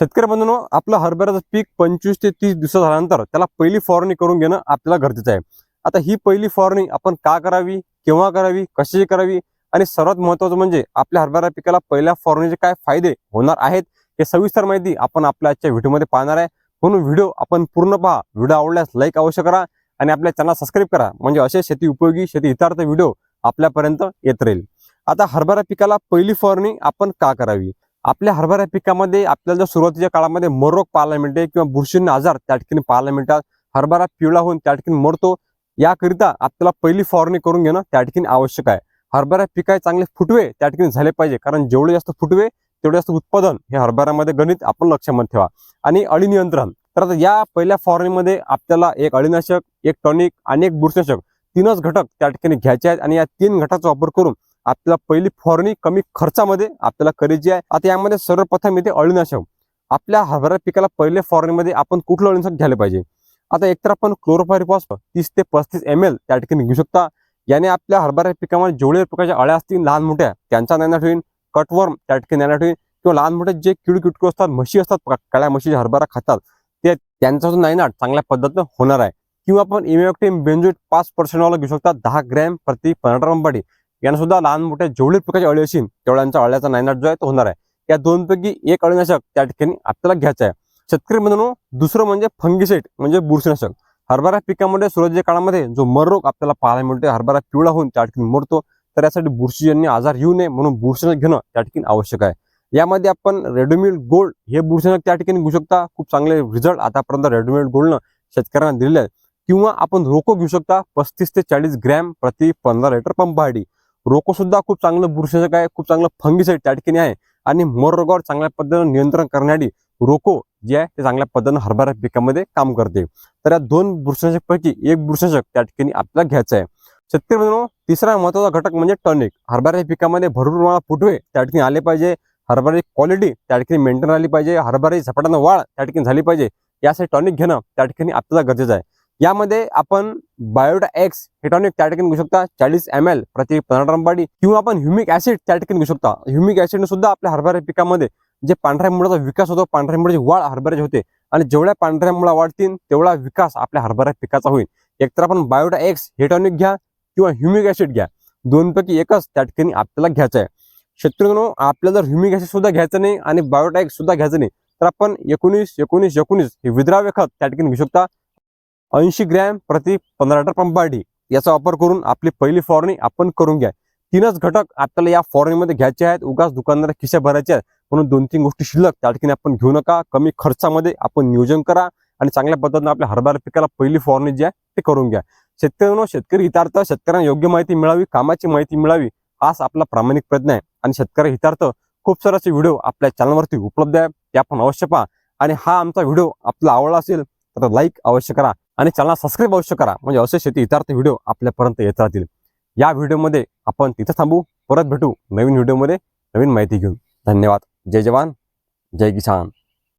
शेतकरी बंधूंनो आपलं हरभऱ्याचं पीक पंचवीस ते तीस दिवस झाल्यानंतर त्याला पहिली फवारणी करून घेणं आपल्याला गरजेचं आहे. आता ही पहिली फवारणी आपण का करावी केव्हा करावी कशाची करावी आणि सर्वात महत्वाचं म्हणजे आपल्या हरभरा पिकाला पहिल्या फवारणीचे काय फायदे होणार आहेत हे सविस्तर माहिती आपण आपल्या आजच्या व्हिडिओमध्ये पाहणार आहे. म्हणून व्हिडिओ आपण पूर्ण पहा. व्हिडिओ आवडल्यास लाईक अवश्य करा आणि आपल्या चॅनल सबस्क्राईब करा. म्हणजे असे शेती उपयोगी शेती हितार्थ व्हिडिओ आपल्यापर्यंत येत राहील. आता हरभरा पिकाला पहिली फवारणी आपण का करावी? आपल्या हरभरा पिकामध्ये आपल्याला जर सुरुवातीच्या काळामध्ये मरोग पाहायला मिळते किंवा बुरशींना आजार त्या ठिकाणी पाहायला मिळतात. हरभरा पिवळा होऊन त्या ठिकाणी मरतो. याकरिता आपल्याला पहिली फवारणी करून घेणं त्या ठिकाणी आवश्यक आहे. हरभरा पिकाय चांगले फुटवे त्या ठिकाणी झाले पाहिजे. कारण जेवढे जास्त फुटवे तेवढे जास्त उत्पादन हे हरभऱ्यामध्ये गणित आपण लक्षामध्ये ठेवा. आणि अळी नियंत्रण. तर आता या पहिल्या फवारणीमध्ये आपल्याला एक अळीनाशक एक टॉनिक आणि एक बुरशीनाशक तीनच घटक त्या ठिकाणी घ्यायचे आहेत. आणि या तीन घटकाचा वापर करून आपल्याला पहिली फॉरणी कमी खर्चामध्ये आपल्याला करायची आहे. आता यामध्ये सर्वप्रथम येते अळीनाशक. आपल्या हरभरा पिकाला पहिल्या फॉरणीमध्ये आपण कुठलं अळीनाशक घ्यायला पाहिजे? आता एकतर आपण क्लोरोफायरिफॉस तीस ते पस्तीस एम एल त्या ठिकाणी घेऊ शकता. याने आपल्या हरभरा पिकामध्ये जेवढे प्रकारच्या अळ्या असतील लहान मोठ्या त्यांचा नायनाट होईल कटवर्म त्या ठिकाणी नायनाट होईल किंवा लहान मोठे जे किड किटकू असतात म्हशी असतात काळ्या म्हशी हरभरा खातात ते त्यांचा जो नायनाट चांगल्या पद्धतीनं होणार आहे. किंवा आपण इमेक्टिम बेंजोट पाच पर्सेंटवाला घेऊ शकता दहा ग्रॅम प्रति पंधरा रंबाडी यांना सुद्धा लहान मोठ्या जेवढे प्रकारची अळी असेल तेवढ्यांचा अळ्याचा नायनाट जो आहे तो होणार आहे. या दोनपैकी एक अळीनाशक त्या ठिकाणी आपल्याला घ्यायचं आहे. शेतकरी म्हणून दुसरं म्हणजे फंगिसेट म्हणजे बुरशीनाशक. हरभरा पिकामध्ये सुरुवातीच्या काळामध्ये जो मर रोग आपल्याला पाहायला मिळतो हरभरा पिवळा होऊन त्या ठिकाणी मरतो. तर यासाठी बुरशीजन्य आजार येऊ नये म्हणून बुरशीनाशक घेणं त्या ठिकाणी आवश्यक आहे. यामध्ये आपण रेडोमिल गोल्ड हे बुरशीनाशक त्या ठिकाणी घेऊ शकता. खूप चांगले रिझल्ट आतापर्यंत रेडोमिल गोल्डनं शेतकऱ्यांना दिलेले आहेत किंवा आपण रोको घेऊ शकता पस्तीस ते चाळीस ग्रॅम प्रति पंधरा लिटर पंपाडी रोको सुद्धा खूप चांगलं बुरशीचं आहे खूप चांगलं फंगिसाईड त्या ठिकाणी आहे. आणि मोर रोगावर चांगल्या पद्धतीनं नियंत्रण करण्यासाठी रोको जे आहे ते चांगल्या पद्धतीनं हरभरा पिकामध्ये काम करते. तर या दोन बुरशीनाशक एक बुरशीनाशक त्या ठिकाणी आपल्याला घ्यायचं आहे. शेतकरी मित्रांनो तिसरा महत्त्वाचा घटक म्हणजे टॉनिक. हरभरा पिकामध्ये भरपूर प्रमाणात फुटवे त्या ठिकाणी आले पाहिजे. हरभऱ्याची क्वालिटी त्या ठिकाणी मेंटेन आली पाहिजे. हरभऱ्याची झपाट्यानं वाढ त्या ठिकाणी झाली पाहिजे. यासाठी टॉनिक घेणं त्या ठिकाणी आपल्याला गरजेचं आहे. यामध्ये आपण बायोटा एक्स हे टॉनिक त्या ठिकाणी घेऊ शकता चाळीस एम एल प्रति पंधरा किंवा आपण ह्युमिक ऍसिड त्या ठिकाणी घेऊ शकता. ह्युमिक ऍसिडने सुद्धा आपल्या हरभरा पिकामध्ये जे पांढऱ्या मुळाचा विकास होतो पांढऱ्या मुळाची वाढ हरभऱ्याची होते आणि जेवढ्या पांढऱ्या मुळा वाढतील तेवढा विकास आपल्या हरभऱ्या पिकाचा होईल. एकतर आपण बायोटा एक्स हे टॉनिक घ्या किंवा ह्युमिक ऍसिड घ्या. दोनपैकी एकच त्या ठिकाणी आपल्याला घ्यायचं आहे शेतकऱ्यांनो आपल्याला जर ह्युमिक ऍसिड सुद्धा घ्यायचं नाही आणि बायोटा एक्स सुद्धा घ्यायचं नाही तर आपण एकोणीस एकोणीस एकोणीस हे विद्राव्य खत त्या ठिकाणी घेऊ शकता. ऐंशी ग्रॅम प्रति पंधरा लिटर पंपाडी याचा वापर करून आपली पहिली फवारणी आपण करून घ्या. तीनच घटक आपल्याला या फवारणीमध्ये घ्यायचे आहेत. उगाच दुकानदार खिशा भरायचे आहेत. म्हणून दोन तीन गोष्टी शिल्लक. त्या ठिकाणी आपण घेऊ नका. कमी खर्चामध्ये आपण नियोजन करा आणि चांगल्या पद्धतीने आपल्या हरभरा पिकाला पहिली फवारणी जी आहे ते करून घ्या. शेतकऱ्यांनो शेतकरी हितार्थ शेतकऱ्यांना योग्य माहिती मिळावी कामाची माहिती मिळावी हाच आपला प्रामाणिक प्रयत्न आहे. आणि शेतकरी हितार्थ खूप सारे व्हिडिओ आपल्या चॅनलवरती उपलब्ध आहे. ते आपण अवश्य पहा. आणि हा आमचा व्हिडिओ आपला आवडला असेल तर लाईक अवश्य करा. आणि चॅनलला सबस्क्राईब अवश्य करा. म्हणजे असे शेती इतरार्थ व्हिडिओ आपल्यापर्यंत येत राहतील. या व्हिडिओमध्ये आपण तिथं थांबू. परत भेटू नवीन व्हिडिओमध्ये नवीन माहिती घेऊन. धन्यवाद. जय जवान. जय किसान.